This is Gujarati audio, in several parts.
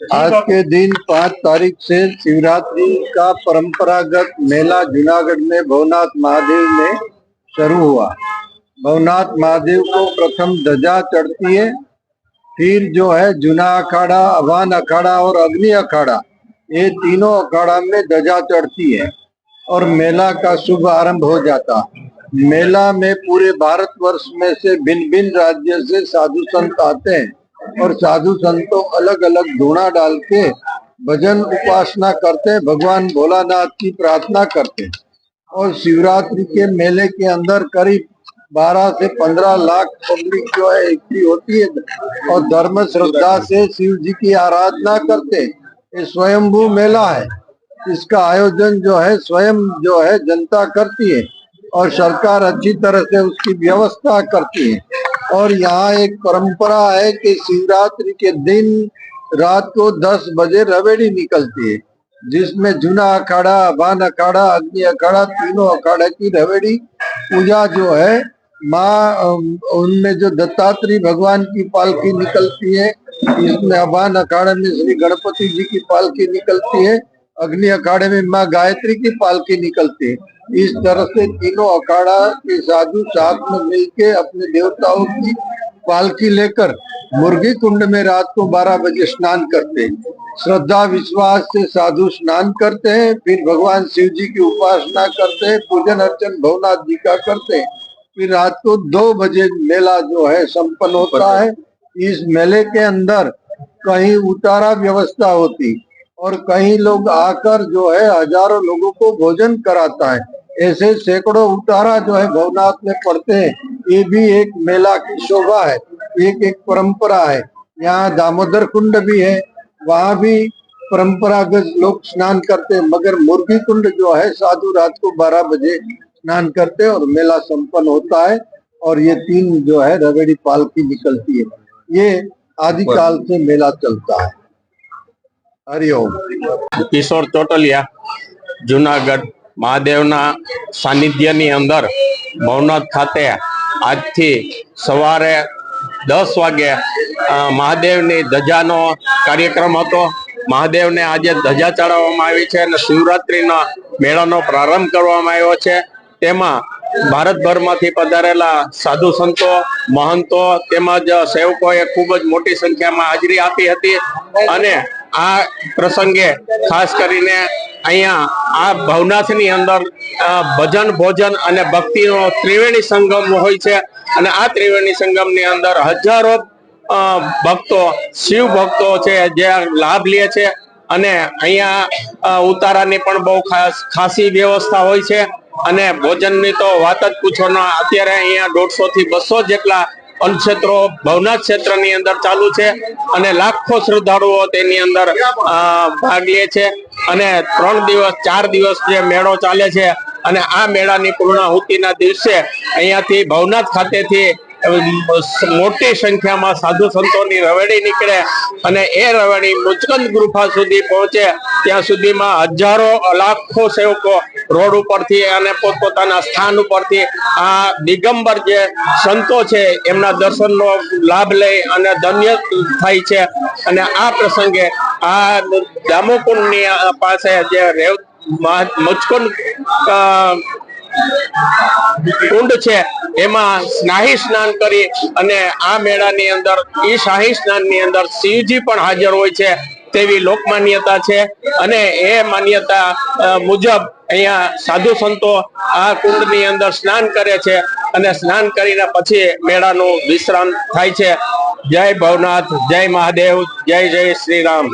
आज के दिन पाँच तारीख से शिवरात्रि का परंपरागत मेला जूनागढ़ में भवनाथ महादेव में शुरू हुआ। भवनाथ महादेव को प्रथम ध्वजा चढ़ती है फिर जो है जूना अखाड़ा अभान अखाड़ा और अग्नि अखाड़ा ये तीनों अखाड़ा में ध्वजा चढ़ती है और मेला का शुभ आरंभ हो जाता। मेला में पूरे भारतवर्ष में से भिन्न भिन्न राज्य से साधु संत आते हैं। और साधु संतों अलग अलग धुना डाल के भजन उपासना करते, भगवान भोलानाथ की प्रार्थना करते। और शिवरात्रि के मेले के अंदर करीब 12 से 15 लाख पब्लिक जो है इकट्ठी होती है और धर्म श्रद्धा से शिव जी की आराधना करते। ये स्वयंभू मेला है। इसका आयोजन जो है, स्वयं जो है जनता करती है और सरकार अच्छी तरह से उसकी व्यवस्था करती है। और यहाँ एक परंपरा है कि शिवरात्रि के दिन रात को 10 बजे रवेड़ी निकलती है, जिसमें जूना अखाड़ा अभान अखाड़ा, अग्नि अखाड़ा, तीनों अखाड़ा की रवेड़ी पूजा जो है, माँ उनमें जो दत्तात्री भगवान की पालकी निकलती है, इसमें अभान अखाड़ा में श्री गणपति जी की पालकी निकलती है अग्नि अखाड़े में माँ गायत्री की पालकी निकलती है। इस तरह से तीनों अखाड़ा के साधु साथ में मिलके अपने देवताओं की पालकी लेकर मुर्गी कुंड में रात को 12 बजे स्नान करते हैं। श्रद्धा, विश्वास से साधु स्नान करते हैं, फिर भगवान शिव जी की उपासना करते हैं, पूजन अर्चन भवनाथ जी का करते हैं। फिर रात को दो बजे मेला जो है संपन्न होता है। इस मेले के अंदर कहीं उतारा व्यवस्था होती और कई लोग आकर जो है हज़ारों लोगों को भोजन कराता है। ऐसे सैकड़ों उतारा जो है भवनाथ में पड़ते हैं। ये भी एक मेला की शोभा है, एक एक परंपरा है। यहाँ दामोदर कुंड भी है, वहाँ भी परंपरागत लोग स्नान करते हैं। मगर मुर्गी कुंड जो है साधु रात को 12 बजे स्नान करते हैं और मेला संपन्न होता है और ये तीन जो है रवेड़ी पालकी निकलती है। ये आदिकाल से मेला चलता है। હરિઓમ. કિશોર ચોટલિયા, જુનાગઢ, મહાદેવના સાનિધ્યની અંદર ભવનાથ ખાતે આજથી સવારે દસ વાગે મહાદેવની ધજાનો કાર્યક્રમ હતો. મહાદેવને આજે ધજા ચડાવવામાં આવી છે અને શિવરાત્રિના મેળાનો પ્રારંભ કરવામાં આવ્યો છે. તેમાં ભારતભરમાંથી પધારેલા સાધુ સંતો, મહંતો તેમજ સેવકોએ ખૂબ જ મોટી સંખ્યામાં હાજરી આપી હતી અને આ પ્રસંગે ખાસ કરીને અહીંયા આ ભવનાથની અંદર ભજન, ભોજન અને ભક્તિનો ત્રિવેણી સંગમ હોય છે અને આ ત્રિવેણી સંગમની અંદર હજારો ભક્તો, શિવ ભક્તો છે જે લાભ લે છે અને અહીંયા ઉતારાની પણ બહુ ખાસ, ખાસી વ્યવસ્થા હોય છે અને ભોજનની તો વાત જ પૂછો ના, અત્યારે અહીંયા દોઢસો થી બસો જેટલા અન્નક્ષેત્રો ભવનાથ ક્ષેત્રની અંદર ચાલુ છે અને લાખો શ્રદ્ધાળુઓ તેની અંદર ભાગ લે છે. અને ત્રણ દિવસ, ચાર દિવસ જે મેળો ચાલે છે અને આ મેળાની પૂર્ણાહુતિના દિવસે અહીંયાથી ભવનાથ ખાતેથી મોટી સંખ્યામાં સાધુ સંતોની રવેડી નીકળે અને એ રવેડી મુચકંદ ગુફા સુધી પહોંચે ત્યાં સુધીમાં હજારો, લાખો સેવકો રોડ ઉપરથી અને પોતપોતાના સ્થાન ઉપરથી આ દિગંબર જે સંતો છે, એમના દર્શનનો લાભ લઈ અને ધન્ય થાય છે. અને આ પ્રસંગે આ દામોકુંડની પાસે જે રેવ મા- કુંડ છે, એમાં સ્નાહી સ્નાન કરી અને આ મેળાની અંદર, ઈ શાહી સ્નાનની અંદર શિવજી પણ હાજર હોય છે. તેવી લોક માન્યતા છે અને એ માન્યતા મુજબ અહીંયા સાધુ સંતો આ કુંડની અંદર સ્નાન કરે છે અને સ્નાન કરીને પછી મેળાનું વિશ્રામ થાય છે. જય ભવનાથ, જય મહાદેવ, જય જય શ્રી રામ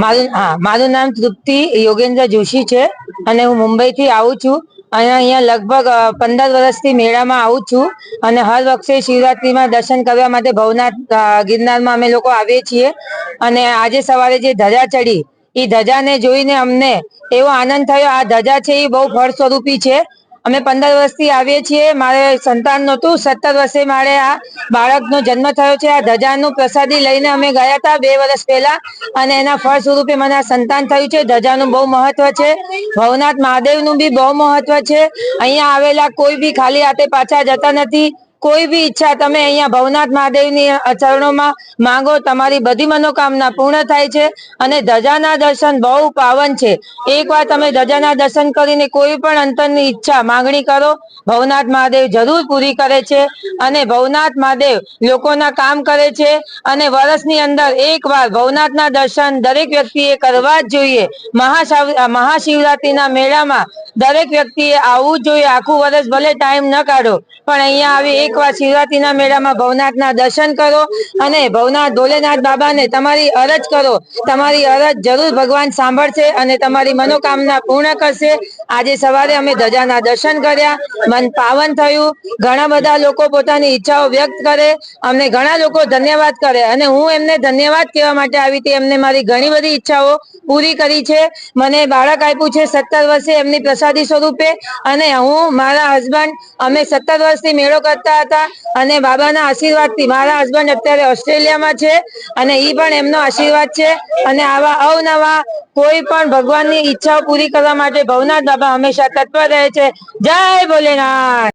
મારું, હા, મારું નામ તૃપ્તિ યોગેન્દ્ર જોશી છે અને હું મુંબઈ થી આવું છું. અને અહીંયા લગભગ પંદર વર્ષથી મેળામાં આવું છું. અને હર વખતે શિવરાત્રીમાં દર્શન કરવા માટે ભવનાથ ગિરનારમાં અમે લોકો આવીએ છીએ. અને આજે સવારે જે ધજા ચડી એ ધજાને જોઈને અમને એવો આનંદ થયો. આ ધજા છે એ બહુ ફળ સ્વરૂપી છે. અમે પંદર વર્ષથી આવીએ છીએ. મારે સંતાન નહોતું. સત્તર વર્ષે મારે આ બાળકનો જન્મ થયો છે. આ ધજાનું પ્રસાદી લઈને અમે ગયા હતા બે વર્ષ પહેલા અને એના ફળ સ્વરૂપે મને આ સંતાન થયું છે. ધજાનું બહુ મહત્વ છે. ભવનાથ મહાદેવનું બી બહુ મહત્વ છે. અહીંયા આવેલા કોઈ બી ખાલી હાથે પાછા જતા નથી. કોઈ બી ઈચ્છા તમે અહીંયા ભવનાથ મહાદેવની ચરણોમાં માંગો, તમારી બધી મનોકામના પૂર્ણ થાય છે અને ધજાના દર્શન બહુ પાવન છે. એકવાર તમે ધજાના દર્શન કરીને કોઈ પણ અંતરની ઈચ્છા, માંગણી કરો, ભવનાથ મહાદેવ જરૂર પૂરી કરે છે અને ભવનાથ મહાદેવ લોકોના કામ કરે છે અને વર્ષની અંદર એકવાર ભવનાથના દર્શન દરેક વ્યક્તિએ કરવા જ જોઈએ. મહાશિવ, મહાશિવરાત્રીના મેળામાં દરેક વ્યક્તિએ આવવું જોઈએ. આખું વર્ષ ભલે ટાઈમ ન કાઢો, પણ અહીંયા આવી એકવાર શિવરાત્રીના મેળામાં ભવનાથના દર્શન કરો અને ભવનાથ ભોલેનાથ બાબાને તમારી અરજ કરો. તમારી અરજ જરૂર ભગવાન સાંભળશે અને તમારી મનોકામના પૂર્ણ કરશે. આજે સવારે અમે ધજાના દર્શન કર્યા. મન પાવન થયું. ઘણા બધા લોકો પોતાની ઈચ્છાઓ વ્યક્ત કરે. અમને ઘણા લોકો ધન્યવાદ કરે અને હું એમને ધન્યવાદ કહેવા માટે આવી હતી. એમને મારી ઘણી બધી ઈચ્છાઓ પૂરી કરી છે. મને બાળક આપ્યું છે સત્તર વર્ષે એમની પ્રસાદી સ્વરૂપે અને હું, મારા હસબન્ડ અમે સત્તર વર્ષથી મેળો કરતા હતા અને બાબાના આશીર્વાદથી. મારા હસબન્ડ અત્યારે ઓસ્ટ્રેલિયામાં છે અને ઈ પણ એમનો આશીર્વાદ છે. અને આવા અવનવા કોઈ પણ ભગવાનની ઈચ્છાઓ પૂરી કરવા માટે ભવનાથ બાબા હંમેશા તત્પર રહે છે. જય ભોલેનાથ!